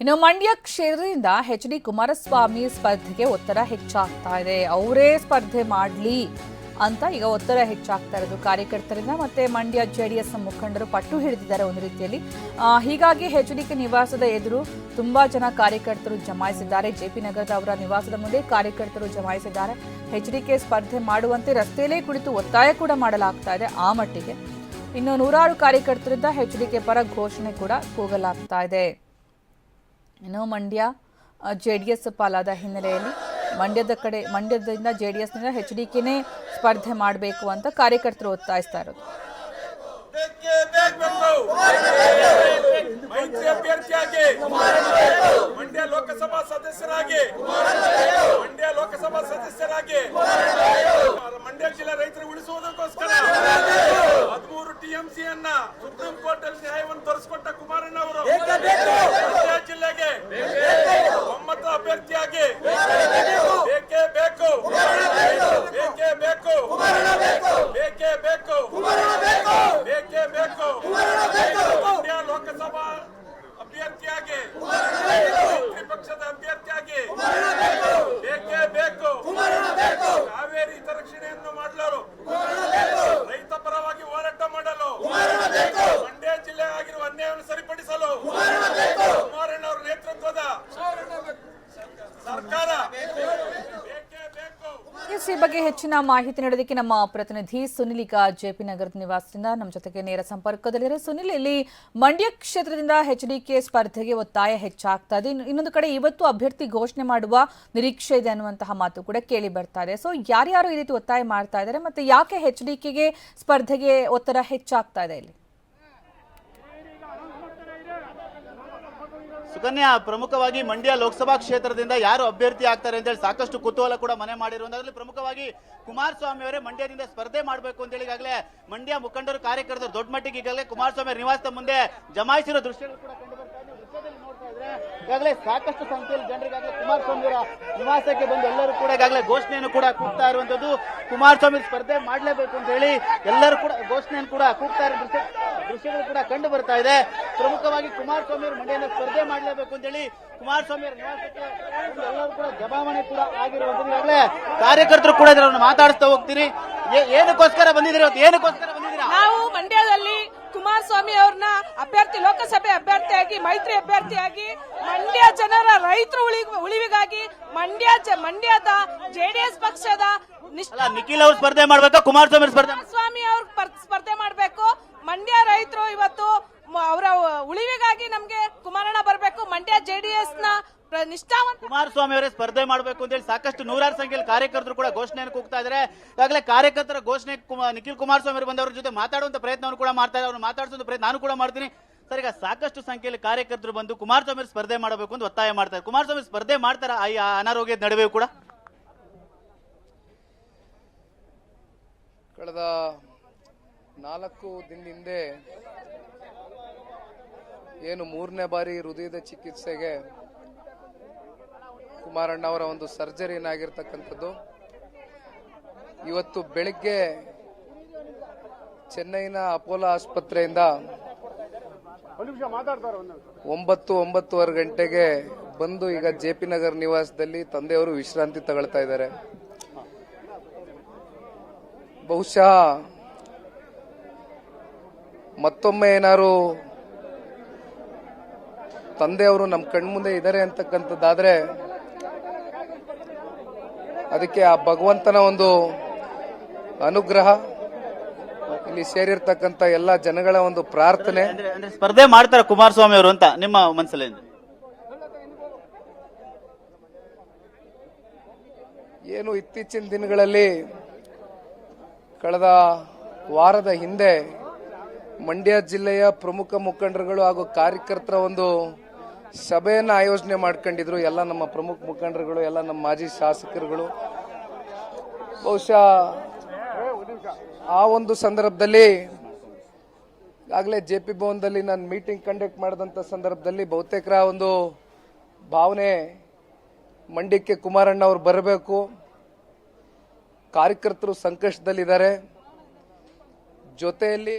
ಇನ್ನು ಮಂಡ್ಯ ಕ್ಷೇತ್ರದಿಂದ H D Kumaraswamy ಸ್ಪರ್ಧೆಗೆ ಒತ್ತಡ ಹೆಚ್ಚಾಗ್ತಾ ಇದೆ. ಅವರೇ ಸ್ಪರ್ಧೆ ಮಾಡಲಿ ಅಂತ ಈಗ ಒತ್ತಡ ಹೆಚ್ಚಾಗ್ತಾ ಇರೋದು. ಕಾರ್ಯಕರ್ತರಿಂದ ಮತ್ತೆ ಮಂಡ್ಯ ಜೆ ಡಿ ಎಸ್ ಮುಖಂಡರು ಪಟ್ಟು ಹಿಡಿದಿದ್ದಾರೆ ಒಂದು ರೀತಿಯಲ್ಲಿ. ಹೀಗಾಗಿ ಎಚ್ ಡಿ ಕೆ ನಿವಾಸದ ಎದುರು ತುಂಬಾ ಜನ ಕಾರ್ಯಕರ್ತರು ಜಮಾಯಿಸಿದ್ದಾರೆ. ಜೆ ಪಿ ನಗರದ ಅವರ ನಿವಾಸದ ಮುಂದೆ ಕಾರ್ಯಕರ್ತರು ಜಮಾಯಿಸಿದ್ದಾರೆ. ಎಚ್ ಡಿ ಕೆ ಸ್ಪರ್ಧೆ ಮಾಡುವಂತೆ ರಸ್ತೆಯಲ್ಲೇ ಕುಳಿತು ಒತ್ತಾಯ ಕೂಡ ಮಾಡಲಾಗ್ತಾ ಇದೆ ಆ ಮಟ್ಟಿಗೆ. ಇನ್ನು ನೂರಾರು ಕಾರ್ಯಕರ್ತರಿಂದ ಎಚ್ ಡಿ ಕೆ ಪರ ಘೋಷಣೆ ಕೂಡ ಕೂಗಲಾಗ್ತಾ ಇದೆ. ಇನ್ನು ಮಂಡ್ಯ ಜೆ ಡಿ ಎಸ್ ಪಾಲಾದ ಹಿನ್ನೆಲೆಯಲ್ಲಿ ಮಂಡ್ಯದ ಕಡೆ, ಮಂಡ್ಯದಿಂದ ಜೆ ಡಿ ಎಸ್ನಿಂದ ಹೆಚ್ ಡಿ ಕೆನೇ ಸ್ಪರ್ಧೆ ಮಾಡಬೇಕು ಅಂತ ಕಾರ್ಯಕರ್ತರು ಒತ್ತಾಯಿಸ್ತಾ ಇರೋದು. ಮೈತ್ರಿ ಅಭ್ಯರ್ಥಿಯಾಗಿ ಮಂಡ್ಯ ಲೋಕಸಭಾ ಸದಸ್ಯರಾಗಿ ಮಂಡ್ಯ ಲೋಕಸಭಾ ಸದಸ್ಯರಾಗಿ ಮಂಡ್ಯ ಜಿಲ್ಲೆ ರೈತರು ಉಳಿಸುವುದಕ್ಕೋಸ್ಕರ ಟಿಎಂಸಿ ಅನ್ನ ಸುಪ್ರೀಂ ಕೋರ್ಟ್ ಅಲ್ಲಿ ನ್ಯಾಯವನ್ನು ತೋರಿಸಿಕೊಟ್ಟ ಕುಮಾರಣ್ಣ ಅವರು. ಅಭ್ಯರ್ಥಿಯಾಗಿ ಬೇಕೇ ಬೇಕು ಬೇಕೇ ಬೇಕು ಬೇಕೇ ಬೇಕು ಬೇಕೇ ಬೇಕು ಮಂಡ್ಯ ಲೋಕಸಭಾ ಅಭ್ಯರ್ಥಿಯಾಗಿ ಈ ಬಗ್ಗೆ ಹೆಚ್ಚಿನ ಮಾಹಿತಿ ನೀಡೋದಕ್ಕೆ ನಮ್ಮ ಪ್ರತಿನಿಧಿ ಸುನಿಲಿಕಾ ಜೆಪಿ ನಗರದ ನಿವಾಸದಿಂದ. ನಮ್ಮ ಜೊತೆಗೆ ನೇರ ಸಂಪರ್ಕದಲ್ಲಿರೋ ಸುನಿಲ್, ಇಲ್ಲಿ ಮಂಡ್ಯ ಕ್ಷೇತ್ರದಿಂದ ಎಚ್ ಡಿ ಕೆ ಸ್ಪರ್ಧೆಗೆ ಒತ್ತಾಯ ಹೆಚ್ಚಾಗ್ತಾ ಇದೆ. ಇನ್ನು- ಇನ್ನೊಂದು ಕಡೆ ಇವತ್ತು ಅಭ್ಯರ್ಥಿ ಘೋಷಣೆ ಮಾಡುವ ನಿರೀಕ್ಷೆ ಇದೆ ಅನ್ನುವಂತಹ ಮಾತು ಕೂಡ ಕೇಳಿ ಬರ್ತಾ ಇದೆ. ಸೊ ಯಾರ್ಯಾರು ಈ ರೀತಿ ಒತ್ತಾಯ ಮಾಡ್ತಾ ಇದ್ದಾರೆ ಮತ್ತೆ ಯಾಕೆ ಎಚ್ ಡಿ ಕೆಗೆ ಸ್ಪರ್ಧೆಗೆ ಒತ್ತಡ ಹೆಚ್ಚಾಗ್ತಾ ಇದೆ ಇಲ್ಲಿ? ಸುಕನ್ಯಾ, ಪ್ರಮುಖವಾಗಿ ಮಂಡ್ಯ ಲೋಕಸಭಾ ಕ್ಷೇತ್ರದಿಂದ ಯಾರು ಅಭ್ಯರ್ಥಿ ಆಗ್ತಾರೆ ಅಂತೇಳಿ ಸಾಕಷ್ಟು ಕುತೂಹಲ ಕೂಡ ಮನೆ ಮಾಡಿರುವಂತದ್ರಲ್ಲಿ ಪ್ರಮುಖವಾಗಿ ಕುಮಾರಸ್ವಾಮಿ ಅವರೇ ಮಂಡ್ಯದಿಂದ ಸ್ಪರ್ಧೆ ಮಾಡಬೇಕು ಅಂತೇಳಿ ಈಗಾಗಲೇ ಮಂಡ್ಯ ಮುಖಂಡರು, ಕಾರ್ಯಕರ್ತರು ದೊಡ್ಡ ಮಟ್ಟಿಗೆ ಈಗಾಗಲೇ ಕುಮಾರಸ್ವಾಮಿ ನಿವಾಸದ ಮುಂದೆ ಜಮಾಯಿಸಿರೋ ದೃಶ್ಯಗಳು ಕೂಡ ಕಂಡು ಈಗಾಗಲೇ ಸಾಕಷ್ಟು ಸಂಖ್ಯೆಯಲ್ಲಿ ಜನರಿಗಾಗಲೇ ಕುಮಾರಸ್ವಾಮಿ ಅವರ ನಿವಾಸಕ್ಕೆ ಬಂದು ಎಲ್ಲರೂ ಕೂಡ ಈಗಾಗಲೇ ಘೋಷಣೆಯನ್ನು ಕೂಡ ಕೂಗ್ತಾ ಇರುವಂತದ್ದು ಕುಮಾರಸ್ವಾಮಿ ಸ್ಪರ್ಧೆ ಮಾಡಲೇಬೇಕು ಅಂತ ಹೇಳಿ ಎಲ್ಲರೂ ಕೂಡ ಘೋಷಣೆಯನ್ನು ಕೂಡ ಕೂಗ್ತಾ ಇರೋ ದೃಶ್ಯಗಳು ಕೂಡ ಕಂಡು ಬರ್ತಾ ಇದೆ. ಪ್ರಮುಖವಾಗಿ ಕುಮಾರಸ್ವಾಮಿ ಅವರು ಮಂಡ್ಯನ ಸ್ಪರ್ಧೆ ಮಾಡಲೇಬೇಕು ಅಂತೇಳಿ ಕುಮಾರಸ್ವಾಮಿ ಅವರ ನಿವಾಸಕ್ಕೆ ಎಲ್ಲರೂ ಕೂಡ ಜಮಾವಣೆ ಕೂಡ ಆಗಿರುವಂತದ್ದು ಈಗಾಗಲೇ ಕಾರ್ಯಕರ್ತರು ಕೂಡ ಇದನ್ನು ಮಾತಾಡಿಸ್ತಾ ಹೋಗ್ತೀನಿ ಏ- ಏನಕ್ಕೋಸ್ಕರ ಬಂದಿದ್ದೀರಿ ಇವತ್ತು? ಏನಕ್ಕೋಸ್ಕರ ಬಂದಿದ್ದೀರಾ? ನಾವು ಮಂಡ್ಯದಲ್ಲಿ ಕುಮಾರಸ್ವಾಮಿ ಅವ್ರನ್ನ ಅಭ್ಯರ್ಥಿ ಲೋಕಸಭೆ ಅಭ್ಯರ್ಥಿಯಾಗಿ ಮೈತ್ರಿ ಅಭ್ಯರ್ಥಿಯಾಗಿ ಮಂಡ್ಯ ಜನರ ರೈತರು ಉಳಿ ಉಳಿವಿಗಾಗಿ ಮಂಡ್ಯ ಮಂಡ್ಯದ ಜೆಡಿಎಸ್ ಪಕ್ಷದ ನಿಖಿಲ್ ಅವರು ಸ್ಪರ್ಧೆ ಮಾಡ್ಬೇಕಾ? ಕುಮಾರಸ್ವಾಮಿ ಸ್ಪರ್ಧೆ? ಸ್ವಾಮಿ ಅವ್ರ ಪರ್- ಸ್ಪರ್ಧೆ ಮಾಡಬೇಕು. ಮಂಡ್ಯ ರೈತರು ಇವತ್ತು ಅವರ ಉಳಿವಿಗಾಗಿ ನಮ್ಗೆ ಕುಮಾರಣ್ಣ ಬರಬೇಕು. ಮಂಡ್ಯ ಜೆಡಿಎಸ್ನ ಪ್ರ- ನಿಷ್ಠಾವಂತ ಕುಮಾರಸ್ವಾಮಿ ಅವರೇ ಸ್ಪರ್ಧೆ ಮಾಡಬೇಕು ಅಂತ ಹೇಳಿ ಸಾಕಷ್ಟು ನೂರಾರು ಸಂಖ್ಯೆಯಲ್ಲಿ ಕಾರ್ಯಕರ್ತರು ಕೂಡ ಘೋಷಣೆಯನ್ನು ಕೂಗ್ತಾ ಇದ್ದಾರೆ ಈಗಾಗಲೇ ಕಾರ್ಯಕರ್ತರ ಘೋಷಣೆ ನಿಖಿಲ್ ಕುಮಾರಸ್ವಾಮಿ ಅವರು ಬಂದವರ ಜೊತೆ ಮಾತಾಡುವಂತ ಪ್ರಯತ್ನವನ್ನು ಕೂಡ ಮಾಡ್ತಾ ಇದ್ದಾರೆ ಅವ್ರು ಮಾತಾಡಿಸುವಂತ ಪ್ರಯತ್ನ ನಾನು ಕೂಡ ಮಾಡ್ತೀನಿ. ಸರ್ ಈಗ ಸಾಕಷ್ಟು ಸಂಖ್ಯೆಯಲ್ಲಿ ಕಾರ್ಯಕರ್ತರು ಬಂದು ಕುಮಾರಸ್ವಾಮಿ ಅವರು ಸ್ಪರ್ಧೆ ಮಾಡಬೇಕು ಅಂತ ಒತ್ತಾಯ ಮಾಡ್ತಾರೆ ಕುಮಾರಸ್ವಾಮಿ ಸ್ಪರ್ಧೆ ಮಾಡ್ತಾರ? ಈ ಅನಾರೋಗ್ಯದ ನಡುವೆ ಕೂಡ? ಕಳೆದ ನಾಲ್ಕು ದಿನ ಹಿಂದೆ ಏನು ಮೂರನೇ ಬಾರಿ ಹೃದಯದ ಚಿಕಿತ್ಸೆಗೆ ಕುಮಾರಣ್ಣ ಅವರ ಒಂದು ಸರ್ಜರಿ ಏನಾಗಿರ್ತಕ್ಕಂಥದ್ದು. ಇವತ್ತು ಬೆಳಿಗ್ಗೆ ಚೆನ್ನೈನ ಅಪೋಲೋ ಆಸ್ಪತ್ರೆಯಿಂದ ಒಂಬತ್ತು ಒಂಬತ್ತುವರೆ ಗಂಟೆಗೆ ಬಂದು ಈಗ ಜೆ ಪಿ ನಗರ್ ನಿವಾಸದಲ್ಲಿ ತಂದೆಯವರು ವಿಶ್ರಾಂತಿ ತಗೊಳ್ತಾ ಇದ್ದಾರೆ. ಬಹುಶಃ ಮತ್ತೊಮ್ಮೆ ಏನಾರು ತಂದೆಯವರು ನಮ್ಮ ಕಣ್ಮುಂದೆ ಇದ್ದಾರೆ ಅಂತಕ್ಕಂಥದ್ದಾದರೆ ಅದಕ್ಕೆ ಆ ಭಗವಂತನ ಒಂದು ಅನುಗ್ರಹ ಇಲ್ಲಿ ಸೇರಿರ್ತಕ್ಕಂಥ ಎಲ್ಲ ಜನಗಳ ಒಂದು ಪ್ರಾರ್ಥನೆ. ಸ್ಪರ್ಧೆ ಮಾಡ್ತಾರೆ ಕುಮಾರಸ್ವಾಮಿ ಅವರು ಅಂತ ನಿಮ್ಮ ಮನಸ್ಸಲ್ಲಿ ಏನು ಇತ್ತೀಚಿನ ದಿನಗಳಲ್ಲಿ ಕಳೆದ ವಾರದ ಹಿಂದೆ ಮಂಡ್ಯ ಜಿಲ್ಲೆಯ ಪ್ರಮುಖ ಮುಖಂಡರುಗಳು ಹಾಗೂ ಕಾರ್ಯಕರ್ತರ ಒಂದು ಸಭೆಯನ್ನು ಆಯೋಜನೆ ಮಾಡ್ಕೊಂಡಿದ್ರು. ಎಲ್ಲ ನಮ್ಮ ಪ್ರಮುಖ ಮುಖಂಡರುಗಳು, ಎಲ್ಲ ನಮ್ಮ ಮಾಜಿ ಶಾಸಕರುಗಳು. ಬಹುಶಃ ಆ ಒಂದು ಸಂದರ್ಭದಲ್ಲಿ ಆಗಲೇ ಜೆ ಪಿ ಭವನದಲ್ಲಿ ನಾನು ಮೀಟಿಂಗ್ ಕಂಡಕ್ಟ್ ಮಾಡಿದಂಥ ಸಂದರ್ಭದಲ್ಲಿ ಬಹುತೇಕರ ಒಂದು ಭಾವನೆ ಮಂಡ್ಯಕ್ಕೆ ಕುಮಾರಣ್ಣ ಅವರು ಬರಬೇಕು. ಕಾರ್ಯಕರ್ತರು ಸಂಕಷ್ಟದಲ್ಲಿದ್ದಾರೆ. ಜೊತೆಯಲ್ಲಿ